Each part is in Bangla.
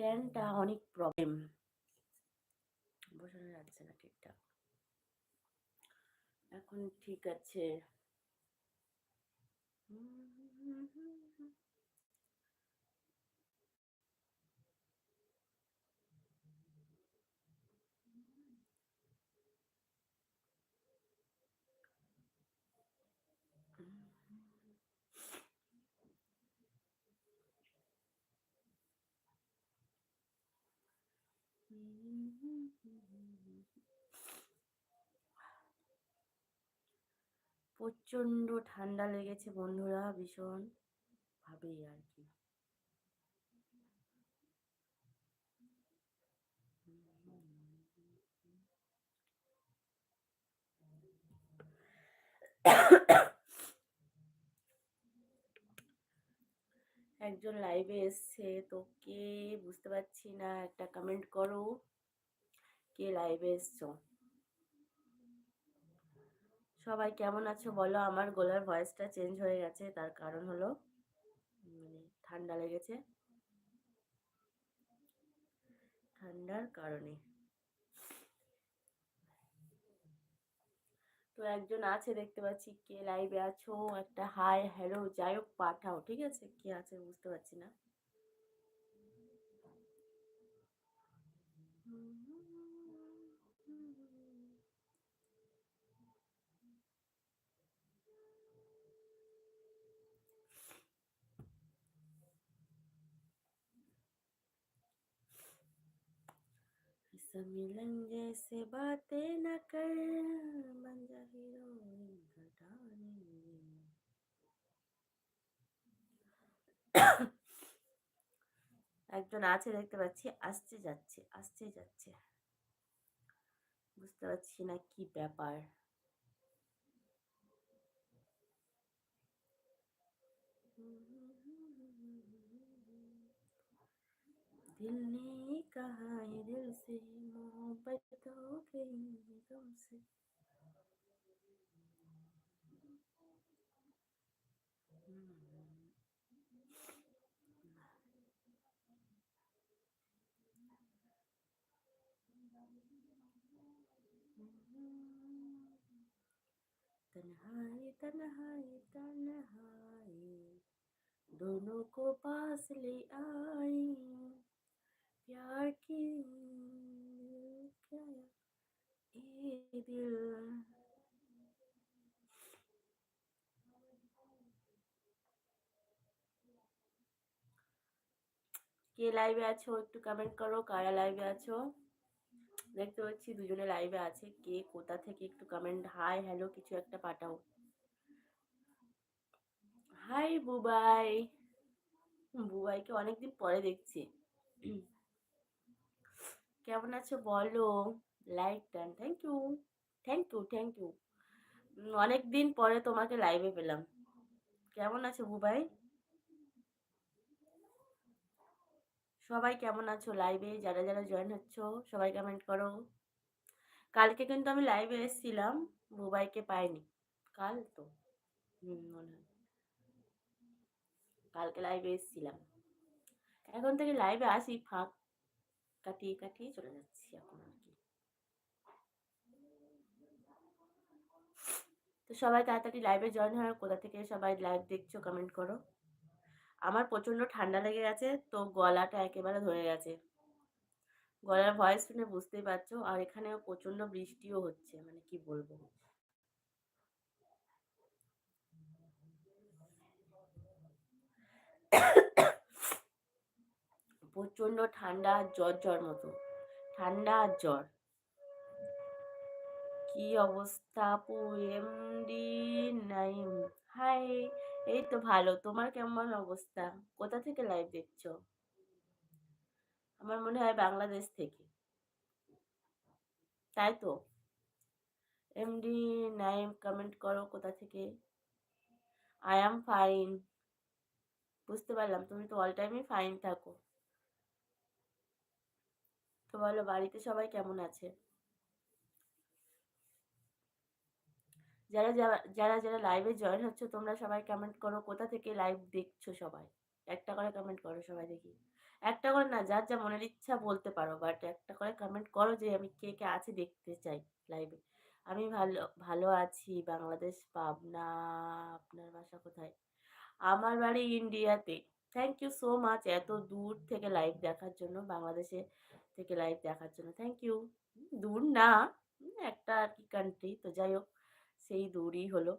স্ট্যান্ডটা অনেক প্রবলেম বসানো যাচ্ছে না ঠিকঠাক। এখন ঠিক আছে। প্রচণ্ড ঠান্ডা লেগেছে বন্ধুরা, ভীষণ ভাবেই আর কি। একজন লাইভে এসছে তো কে বুঝতে পারছি না, একটা কমেন্ট করো। কে লাইভে এসছো? সবাই কেমন আছো বলো? আমার গলার ভয়েসটা চেঞ্জ হয়ে গেছে, তার কারণ হলো মানে ঠান্ডা লেগেছে। ঠান্ডার কারণে। তো একজন আছে, দেখতে পাচ্ছি, কে লাইভে আছো? একটা হাই হ্যালো যাই হোক, পাঠাও, ঠিক আছে? কে আছে বুঝতে পারছি না। मिलन जैसे बातें न कर बन जा हीरोइन একজন আছে দেখতে পাচ্ছি আসছে যাচ্ছে আসছে যাচ্ছে বুঝতে পারছি না কি ব্যাপার दिल ने कहा है दिल से मोहब्बत हो गई है तुमसे। तन्हाई तन्हाई तन्हाई, दोनों को पास ले आई। प्यार की क्या ये दिल কে লাইভে আছো একটু কমেন্ট করো কারা লাইভে আছো দেখতে পাচ্ছি দুজনে লাইভে আছে কে কোথা থেকে একটু কমেন্ট হাই হ্যালো কিছু একটা পাঠাও হাই বুবাই বুবাইকে অনেকদিন পরে দেখছি কেমন আছো বলো? Like done thank you thank you thank you অনেক দিন পরে তোমাকে লাইভে পেলাম। কেমন আছো বুবাই? সবাই কেমন আছো লাইভে যারা যারা জয়েন হচ্ছ, সবাই কমেন্ট করো। কালকে কিন্তু আমি লাইভে এসেছিলাম, বুবাইকে পাইনি। কাল তো। মনে হয়। কালকে লাইভে এসেছিলাম। এখন থেকে লাইভে আসি, ফাঁক। কাটিয়ে কাটিয়ে চলে যাচ্ছি এখন আর কি। তো সবাই তাড়াতাড়ি লাইভে জয়েন হয় কোথা থেকে সবাই লাইভ দেখছ কমেন্ট করো। আমার প্রচণ্ড ঠান্ডা লেগে গেছে, তো গলাটা একেবারে ধরে গেছে। গলার ভয়েস শুনে বুঝতেই পারছ, আর এখানেও প্রচণ্ড বৃষ্টিও হচ্ছে মানে কি বলব। প্রচণ্ড ঠান্ডা আর জ্বর জ্বর মতো। ঠান্ডা আর জ্বর। কি অবস্থা আপু এমডি নাইম হাই এই তো ভালো। তোমার কেমন অবস্থা? কোথা থেকে লাইভ দেখছ? আমার মনে হয় বাংলাদেশ থেকে। তাই তো? এমডি নাইম কমেন্ট করো কোথা থেকে? আই অ্যাম ফাইন বুঝতে পারলাম, তুমি তো অল টাইমই ফাইন থাকো। তো বলো, বাড়িতে সবাই কেমন আছে? যারা যারা যারা লাইভে জয়েন হচ্ছে, তোমরা সবাই কমেন্ট করো, কোথা থেকে লাইভ দেখছ সবাই? একটা করে কমেন্ট করো সবাই দেখি। একটা করে না, যার যা মনের ইচ্ছা বলতে পারো বাট একটা করে কমেন্ট করো যে আমি কে কে আছে দেখতে চাই লাইভে আমি ভালো ভালো আছি, বাংলাদেশ পাবনা, আপনার বাসা কোথায়? আমার বাড়ি ইন্ডিয়াতে থ্যাংক ইউ সো মাচ এত দূর থেকে লাইভ দেখার জন্য, বাংলাদেশে থেকে লাইভ দেখার জন্য। থ্যাংক ইউ দূর না, একটা আর কি কান্ট্রি তো যাই হোক, সেই দূরই হলো।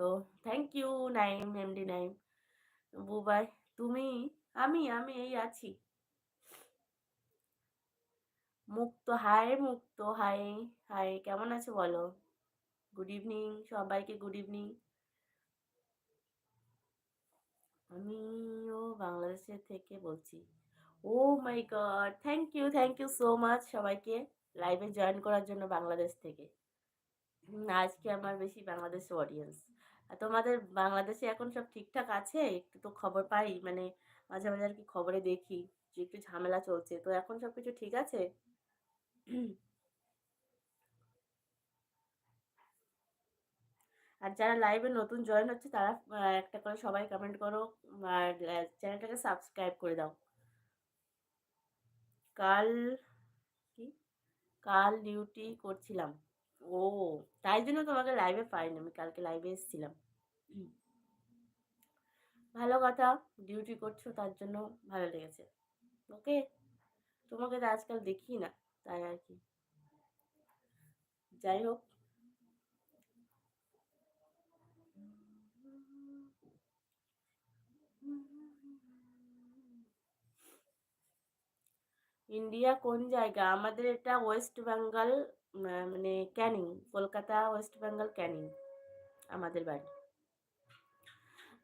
তো thank you Naim MD Naim Bubai তুমি, আমি আমি এই আছি। মুক্ত, হাই মুক্ত, হাই হাই, কেমন আছো বলো? গুড ইভিনিং সবাইকে গুড ইভিনিং আমিও বাংলাদেশের থেকে বলছি। ও my god thank you thank you so much সবাইকে লাইভে জয়েন করার জন্য বাংলাদেশ থেকে। আজকে আমার বেশি বাংলাদেশ অডিয়েন্স তোমাদের বাংলাদেশে এখন সব ঠিকঠাক আছে? একটু তো খবর পাই মানে মাঝে মাঝে আর কি খবরে দেখি যে একটু ঝামেলা চলছে। তো এখন সব কিছু ঠিক আছে? আর যারা লাইভে নতুন জয়েন হচ্ছে, তারা একটা করে সবাই কমেন্ট করো আর চ্যানেলটাকে সাবস্ক্রাইব করে দাও। কাল, কি? কাল ডিউটি করছিলাম। ও, তাই জন্য তোমাকে লাইভে পাইনি, আমি কালকে লাইভে এসেছিলাম। ভালো কথা ডিউটি করছ, তার জন্য ভালো লেগেছে। ওকে? তোমাকে তো আজকাল দেখি না, তাই আর কি। যাই হোক ইন্ডিয়া কোন জায়গা? আমাদের এটা ওয়েস্ট বেঙ্গল মানে ক্যানিং, কলকাতা ওয়েস্ট বেঙ্গল ক্যানিং, আমাদের বাড়ি।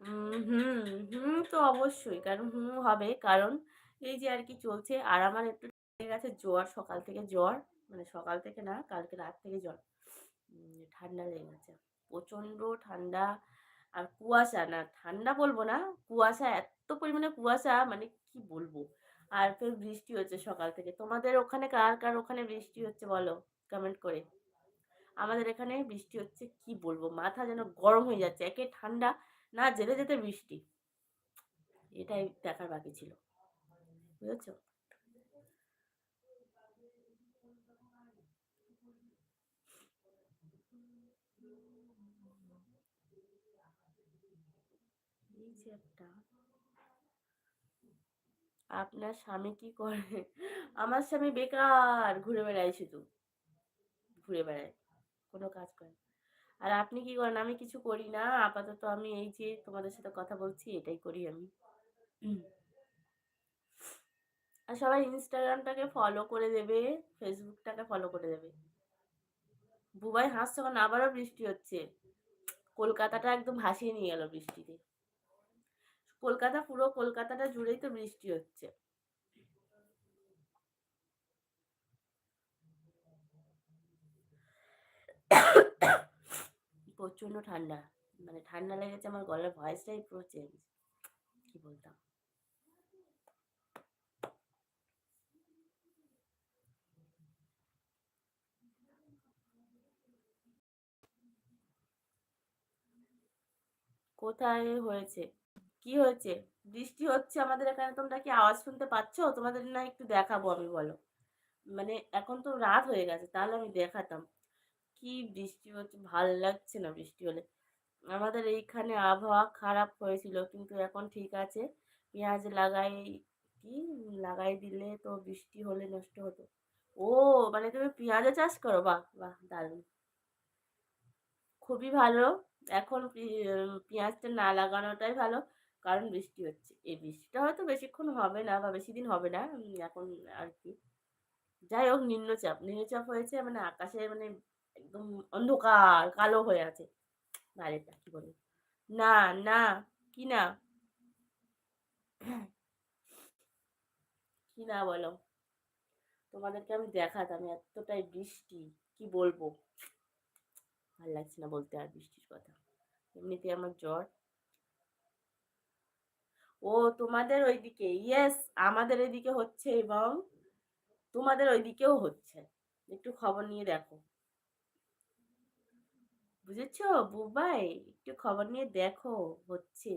হুম হুম তো অবশ্যই, কারণ হুম হবে, কারণ এই যে আর কি চলছে, আর আমার একটু গেছে জ্বর, সকাল থেকে জ্বর মানে সকাল থেকে না, কালকে রাত থেকে জ্বর। ঠান্ডা লেগে গেছে, প্রচণ্ড ঠান্ডা, আর কুয়াশা না, ঠান্ডা বলব না, কুয়াশা, এত পরিমাণে কুয়াশা মানে কি বলব? আর ফের বৃষ্টি হচ্ছে সকাল থেকে। তোমাদের ওখানে কার কার ওখানে বৃষ্টি হচ্ছে বলো? কমেন্ট করে। আমাদের এখানে বৃষ্টি হচ্ছে কি বলব? মাথা যেন গরম হয়ে যাচ্ছে, একে ঠান্ডা না যেতে যেতে বৃষ্টি। এটাই দেখার বাকি ছিল। বুঝেছ? একটা আপনার স্বামী কি করে? আমার স্বামী বেকার, ঘুরে বেড়ায় শুধু। ঘুরে বেড়ায়, কোনো কাজ করে আর আপনি কি করেন? আমি কিছু করি না। আপাতত আমি এই যে তোমাদের সাথে কথা বলছি, এটাই করি আমি। আর সবাই ইনস্টাগ্রামটাকে ফলো করে দেবে, ফেসবুকটাকে ফলো করে দেবে। বুবাই হাসছে এখন, আবারও বৃষ্টি হচ্ছে। কলকাতাটা একদম ভাসিয়ে নিয়ে গেল বৃষ্টিতে। কলকাতা পুরো কলকাতাটা জুড়েই তো বৃষ্টি হচ্ছে। প্রচণ্ড ঠান্ডা। মানে ঠান্ডা লেগেছে, আমার গলার ভয়েসটাই পুরো চেঞ্জ কি বলতাম? কোথায় হয়েছে? কি হয়েছে? বৃষ্টি হচ্ছে আমাদের এখানে, তোমরা কি আওয়াজ শুনতে পাচ্ছ? তোমাদের না একটু দেখাবো আমি, বলো। মানে এখন তো রাত হয়ে গেছে, তাহলে আমি দেখাতাম। কি বৃষ্টি হচ্ছে, ভালো লাগছে না বৃষ্টি হলে। আমাদের এইখানে আবহাওয়া খারাপ হয়েছিল, কিন্তু এখন ঠিক আছে। পেঁয়াজ লাগাই, কি লাগাই দিলে তো বৃষ্টি হলে নষ্ট হতো। ও মানে তুমি পেঁয়াজও চাষ করো? বাহ বাহ, দারুণ। খুবই ভালো। এখন পেঁয়াজটা না লাগানোটাই ভালো। কারণ বৃষ্টি হচ্ছে। এই বৃষ্টিটা হয়তো বেশিক্ষণ হবে না বা বেশি দিন হবে না এখন আর কি। যাই হোক, নিম্নচাপ। নিম্নচাপ হয়েছে মানে আকাশে মানে একদম অন্ধকার, কালো হয়ে আছে। বাইরেটা কি বলে না না, কি না? কি না বলো? তোমাদেরকে আমি দেখাতাম এতটাই বৃষ্টি, কি বলব? ভালো লাগছে না বলতে আর বৃষ্টির কথা। এমনিতে আমার জ্বর। ও তোমাদের ওইদিকে ইয়েস আমাদের এদিকে হচ্ছে এবং তোমাদের ওইদিকেও হচ্ছে। একটু খবর নিয়ে দেখো। বুঝেছ? বুবাই, একটু খবর নিয়ে দেখো হচ্ছে।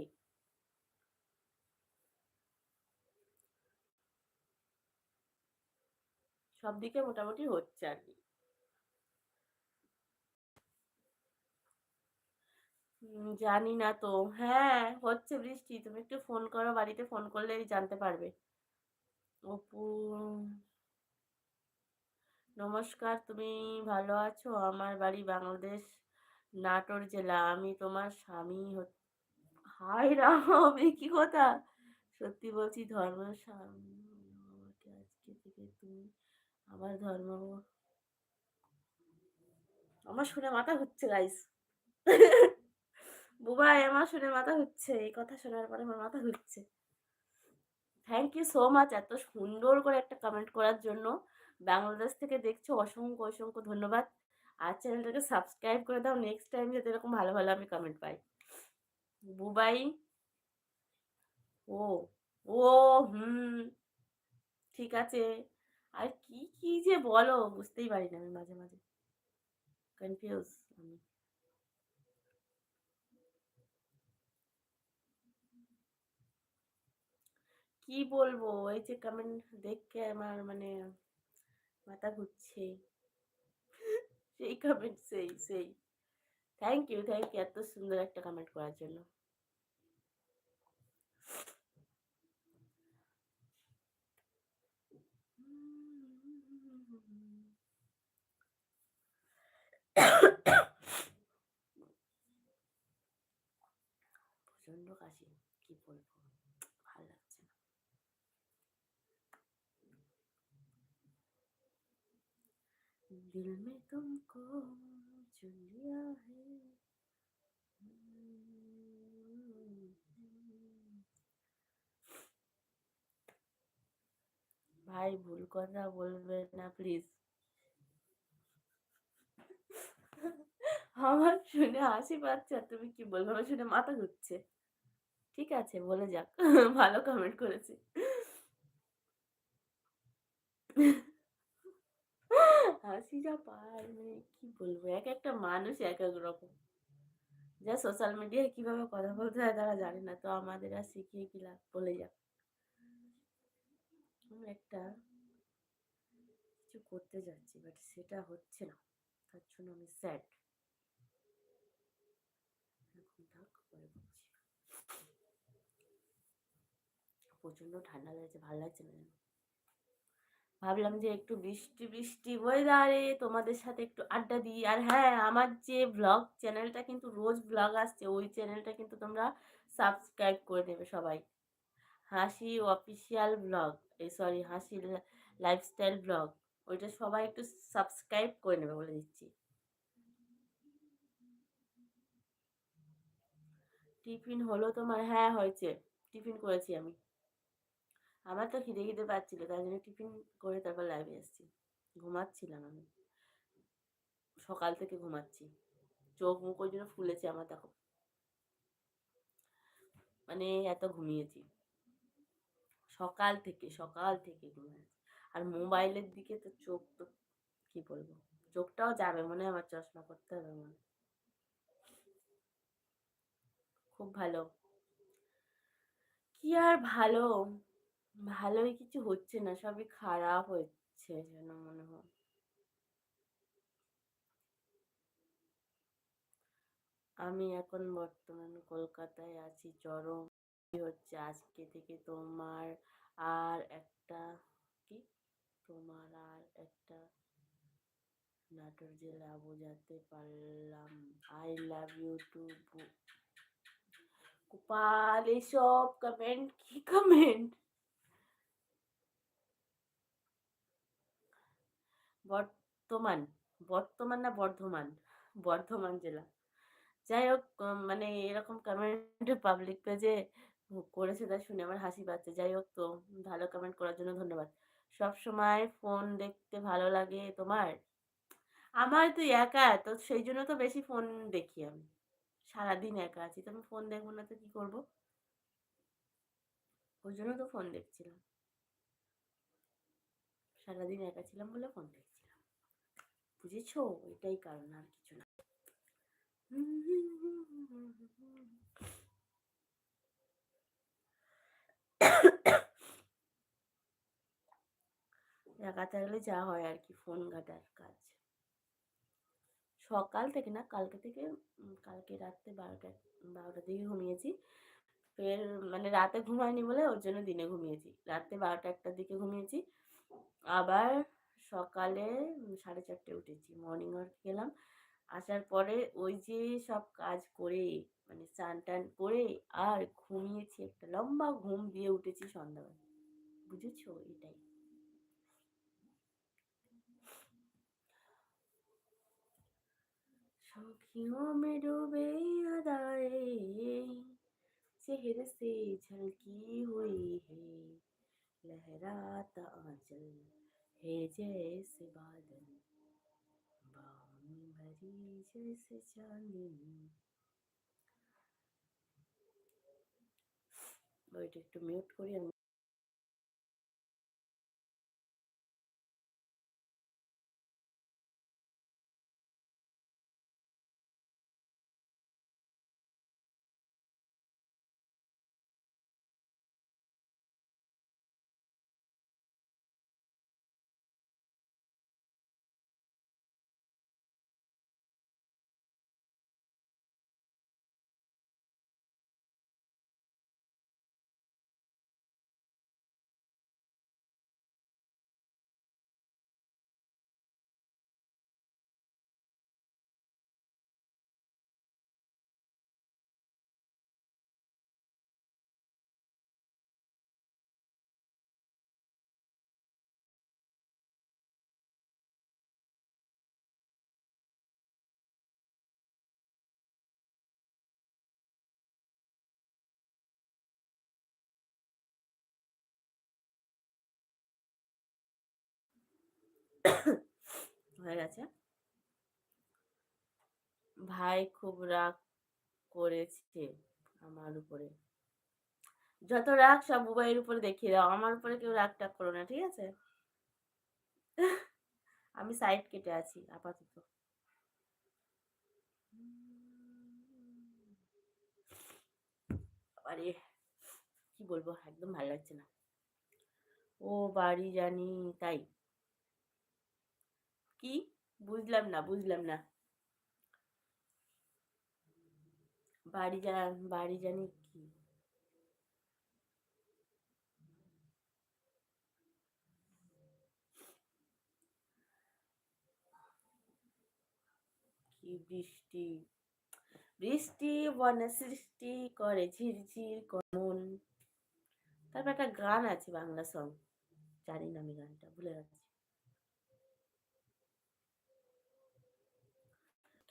সব দিকে মোটামুটি হচ্ছে আর কি। জানি না তো। হ্যাঁ হচ্ছে বৃষ্টি। তুমি একটু ফোন করো, বাড়িতে ফোন করলেই জানতে পারবে। অপু, নমস্কার, তুমি ভালো আছো? আমার বাড়ি বাংলাদেশ, নাটোর জেলা। আমি তোমার স্বামী হাই রাম কি কথা? সত্যি বলছি, ধর্ম স্বামী আজকে থেকে তুমি আমার ধর্ম আমার শুনে মাথা হচ্ছে গাইস বুবাই, আমার শুনে মাথা ঘুরছে। এই কথা শোনার পরে আমার মাথা ঘুরছে। থ্যাংক ইউ সো মাচ এত সুন্দর করে একটা কমেন্ট করার জন্য। বাংলাদেশ থেকে দেখছ, অসংখ্য অসংখ্য ধন্যবাদ। আর চ্যানেলটাকে সাবস্ক্রাইব করে দাও। নেক্সট টাইম যাতে এরকম ভালো ভালো আমি কমেন্ট পাই। বুবাই, ও ও, হুম, ঠিক আছে। আর কি কি যে বলো? বুঝতেই পারি না আমি মাঝে মাঝে। কনফিউজ আমি। কি বলব? এই যে কমেন্ট দেখে আমার মানে মাথা ঘুরছে। সেই কমেন্ট সেই সেই। থ্যাংক ইউ থ্যাংক ইউ এত সুন্দর একটা কমেন্ট করার জন্য প্রচণ্ড কাশি কি বলব ভালো লাগছে না दिल में तुमको चुन लिया है ভাই ভুল কথা বলবে না প্লিজ আমার শুনে হাসি পাচ্ছে আর তুমি কি বলবো আমার শুনে মাথা ঘুরছে ঠিক আছে বলে যাক ভালো কমেন্ট করেছে হাসি যা পায় মানে কি বলব? এক একটা মানুষ এক এক রকম। যা সোশ্যাল মিডিয়ায় কীভাবে কথা বলতে হয় তারা জানে না, তো আমাদের আর শিখিয়ে কি লাভ? বলে যাক। একটা কিছু করতে যাচ্ছি বাট সেটা হচ্ছে না। তার জন্য আমি স্যাড প্রচণ্ড ঠান্ডা লাগছে, ভালো লাগছে না ভাবলাম যে একটু বৃষ্টি বৃষ্টি ওয়েদারে তোমাদের সাথে একটু আড্ডা দিই। আর হ্যাঁ আমার যে ব্লগ চ্যানেলটা কিন্তু রোজ ব্লগ আসছে, ওই চ্যানেলটা কিন্তু তোমরা সাবস্ক্রাইব করে নেবে সবাই। হাসি অফিসিয়াল ব্লগ এই সরি হাসি লাইফস্টাইল ব্লগ ওইটা সবাই একটু সাবস্ক্রাইব করে নেবে বলে দিচ্ছি। টিফিন হলো তোমার হ্যাঁ হয়েছে। টিফিন করেছি আমি। আমার তো খিদে খিদে পাচ্ছিল, তাই জন্য টিফিন করে তারপর লাইভে এসেছি। ঘুমাচ্ছিলাম আমি। সকাল থেকে ঘুমাচ্ছি। চোখ মুখ ওই জন্য ফুলেছে আমার, দেখো। মানে এত ঘুমিয়েছি। সকাল থেকে সকাল থেকে ঘুমিয়েছি। আর মোবাইলের দিকে তো চোখ তো, কি বলব? চোখটাও যাবে মনে হয়, আমার চশমা করতে হবে মনে খুব ভালো। কি আর ভালো? ভালোই কিছু হচ্ছে না, সবই খারাপ হচ্ছে যেন মনে হয়। আমি এখন বর্তমান কলকাতায় আছি, চরম হচ্ছে আজকে থেকে তোমার আর একটা কি? তোমার আর একটা নাটোর জেলা বোঝাতে পারলাম। I love you too Gopal এসব কমেন্ট কি কমেন্ট বর্তমান বর্তমান না বর্ধমান? বর্ধমান জেলা। যাই হোক মানে এরকম কমেন্ট পাবলিক পেজে করেছে তা শুনে আমার হাসি পাচ্ছে। যাই হোক তো, ভালো কমেন্ট করার জন্য ধন্যবাদ। সব সময় ফোন দেখতে ভালো লাগে তোমার? আমার তো একা, তো সেই জন্য তো বেশি ফোন দেখি আমি। সারাদিন একা আছি, তো আমি ফোন দেখব না তো কি করব? ওই জন্য তো ফোন দেখছিলাম। সারাদিন একা ছিলাম বলে ফোন দেখছিলাম বুঝেছ? এটাই কারণ আর কিছু না। টাকা থাকলে যা হয় আর কি, ফোন ঘাটার কাজ। সকাল থেকে না, কালকে থেকে কালকে রাত্রে বারোটা বারোটার দিকে ঘুমিয়েছি। ফের মানে রাতে ঘুমায়নি বলে ওর জন্য দিনে ঘুমিয়েছি। রাত্রে বারোটা একটার দিকে ঘুমিয়েছি। আবার সকালে সাড়ে চারটে উঠেছি মর্নিং ওয়াক গেলাম আসার পরে ওই যে সব কাজ করে মানে স্নান টান করে আর ঘুমিয়েছি একটা লম্বা ঘুম দিয়ে উঠেছি সন্ধ্যাবেলা বুঝেছো এটাই सखियों में डूबे अदाए चेहरे से झलकी हुई है लहराता आंचल है जैसे बादल बाहों में भरी जैसे चांदनी ওইটা একটু মিউট করি আমি হয়ে গেছে। ভাই খুব রাগ করেছে আমার উপরে। যত রাগ সব বুবাইয়ের উপরে দেখিয়ে দাও, আমার উপরে কেউ রাগ টাগ করো না, ঠিক আছে? আমি সাইড কেটে আছি, আপাতত। আরে, কি বলব, একদম ভালো লাগছে না। ও বাড়ি জানি, তাই। কি? বুঝলাম না বুঝলাম না। বাড়ি যা, বাড়ি জানি কি। বৃষ্টি। বৃষ্টি বন সৃষ্টি করে, ঝিরঝির কমন। তারপর একটা গান আছে বাংলা সং জানি না আমি গানটা, ভুলে গেছি।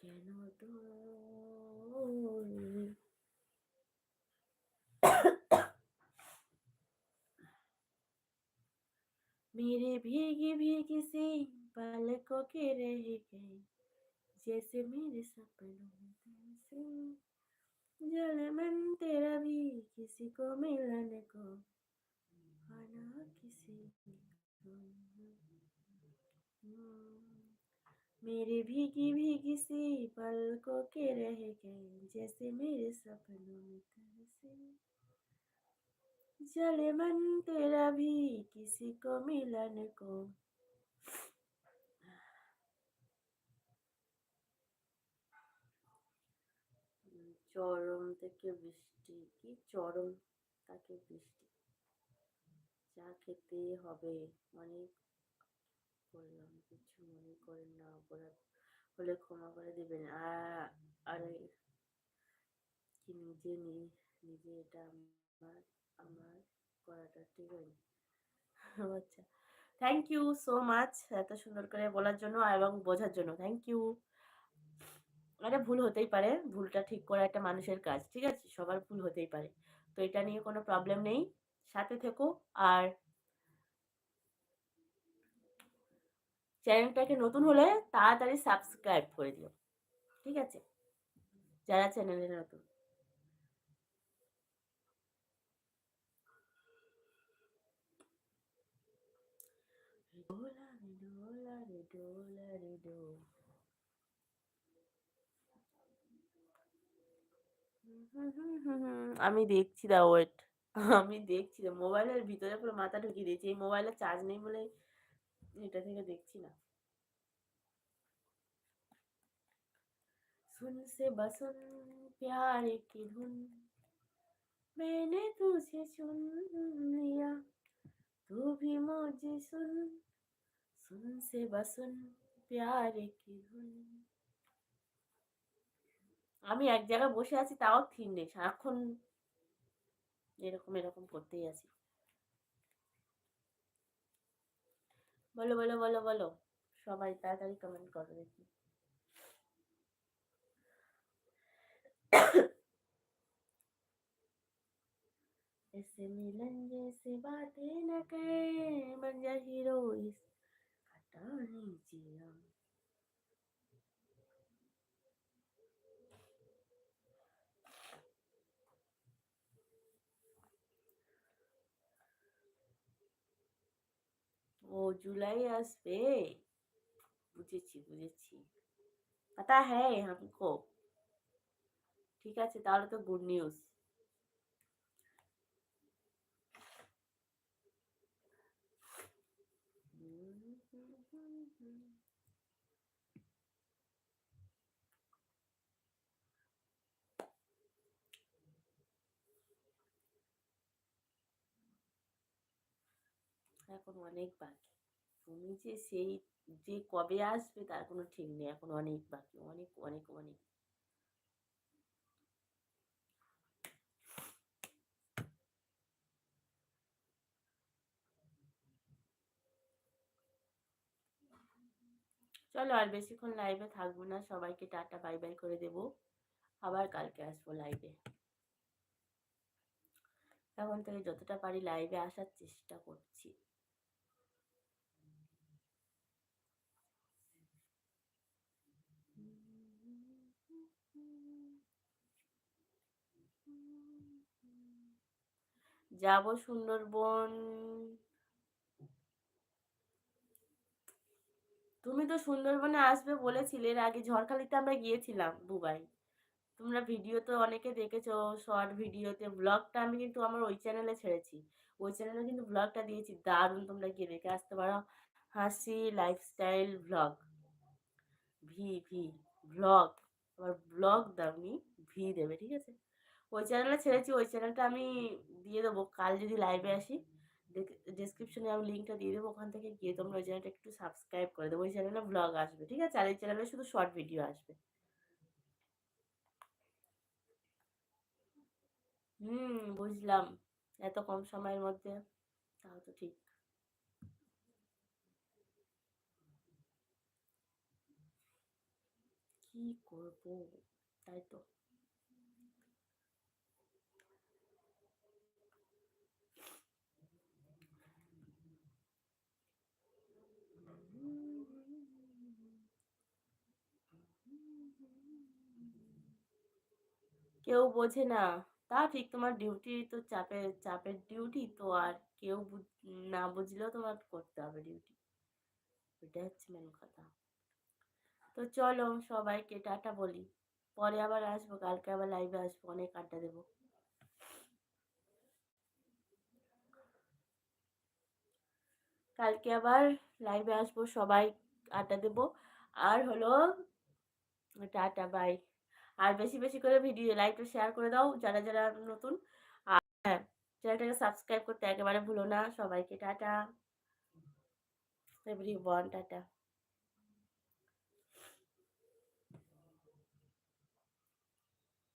কেন मेरे भीगी भीगी सी पलकों के रह गए, जैसे मेरे सपनों में जल मन तेरा भी किसी को मिलने को आना किसी को। मेरे भीगी भीगी सी पलकों के रह गए जैसे मेरे सपनों में तरसे जले मन तेरा भी किसी को मिलन को চরম থেকে বৃষ্টি কি চরম তাকে বৃষ্টি চা খেতে হবে অনেক করলাম, কিছু মনে করেন না, অপরাধ হলে ক্ষমা করে দেবেন। আর কি নিজে নিজে এটা আমার আমার করাটা ঠিক হয়নি। আচ্ছা থ্যাংক ইউ সো মাচ এত সুন্দর করে বলার জন্য এবং বোঝার জন্য। থ্যাংক ইউ এটা ভুল হতেই পারে, ভুলটা ঠিক করা একটা মানুষের কাজ, ঠিক আছে? সবার ভুল হতেই পারে। তো এটা নিয়ে কোনো প্রবলেম নেই। সাথে থেকো, আর চ্যানেলটাকে নতুন হলে তাড়াতাড়ি সাবস্ক্রাইব করে দিও। ঠিক আছে? যারা চ্যানেলে নতুন। আমি দেখছি দা ওয়েট। আমি দেখছি মোবাইলের ভিতরে পুরো মাথা ঢুকিয়ে দিয়েছি। এই মোবাইলের চার্জ নেই বলে এটা থেকে দেখছি না सुन से बसुन प्यार की धुन मैंने तुझे चुन लिया तू भी मुझे सुन सुन से बसुन प्यार की धुन আমি এক জায়গায় বসে আছি তাও ঠিক নেই সারাক্ষণ এরকম এরকম করতেই আছি বলো বলো বলো বলো সবাই তাড়াতাড়ি কমেন্ট করো দেখি ऐसे मिलन जैसे बातें न कर बन जा हीरो इस कटानी जिया ও জুলাই আসবে বুঝেছি বুঝেছি পাতা হ্যাঁ হামকো ঠিক আছে তাহলে তো গুড নিউজ এখন অনেক বাকি। তুমি যে সেই যে কবে আসবে তার কোনো ঠিক নেই। এখন অনেক বাকি, অনেক অনেক অনেক। চলো আর বেশিক্ষণ লাইভে থাকব না। সবাইকে টাটা বাই বাই করে দেব। আবার কালকে আসব লাইভে এখন থেকে যতটা পারি লাইভে আসার চেষ্টা করছি। যাব সুন্দরবন। তুমি তো সুন্দরবনে আসবে বলেছিলে, এর আগে ঝড়খালিতে আমরা গিয়েছিলাম দুবাই। তোমরা ভিডিও তো অনেকে দেখেছ শর্ট ভিডিওতে ব্লগটা আমি কিন্তু আমার ওই চ্যানেলে ছেড়েছি। ওই চ্যানেলে কিন্তু ব্লগটা দিয়েছি, দারুণ তোমরা গিয়ে দেখে আসতে পারো। Hasi lifestyle blog V V blog আবার ব্লগ দাওনি ভি দেবে, ঠিক আছে? ওই চ্যানেলে ছেড়েছি, ওই চ্যানেলটা আমি দিয়ে দেবো। কাল যদি লাইভে আসি ডিসক্রিপশনে আমি লিঙ্কটা দিয়ে দেবো, ওখান থেকে গিয়ে তোমরা ওই চ্যানেলটা একটু সাবস্ক্রাইব করে দেবো। ওই চ্যানেলে ব্লগ আসবে, ঠিক আছে? আর এই চ্যানেলে শুধু শর্ট ভিডিও আসবে। হুম, বুঝলাম। এত কম সময়ের মধ্যে, তাও তো ঠিক। কি করব? তাই তো। কেউ বোঝে না। তা ঠিক তোমার ডিউটি তো চাপের চাপের ডিউটি তো আর কেউ না বুঝলেও তোমার করতে হবে ডিউটি ওইটা হচ্ছে মেন কথা। তো চলো সবাইকে টাটা বলি। পরে আবার আসব, কালকে আবার লাইভে আসব, অনেক আড্ডা দেবো। কালকে আবার লাইভে আসব, সবাই আড্ডা দেবো। আর হলো, টাটা বাই আর বেশি বেশি করে ভিডিও লাইকটা শেয়ার করে দাও যারা যারা নতুন। আর হ্যাঁ চ্যানেলটাকে সাবস্ক্রাইব করতে একেবারে ভুলো না। সবাইকে টাটা। Every one tata.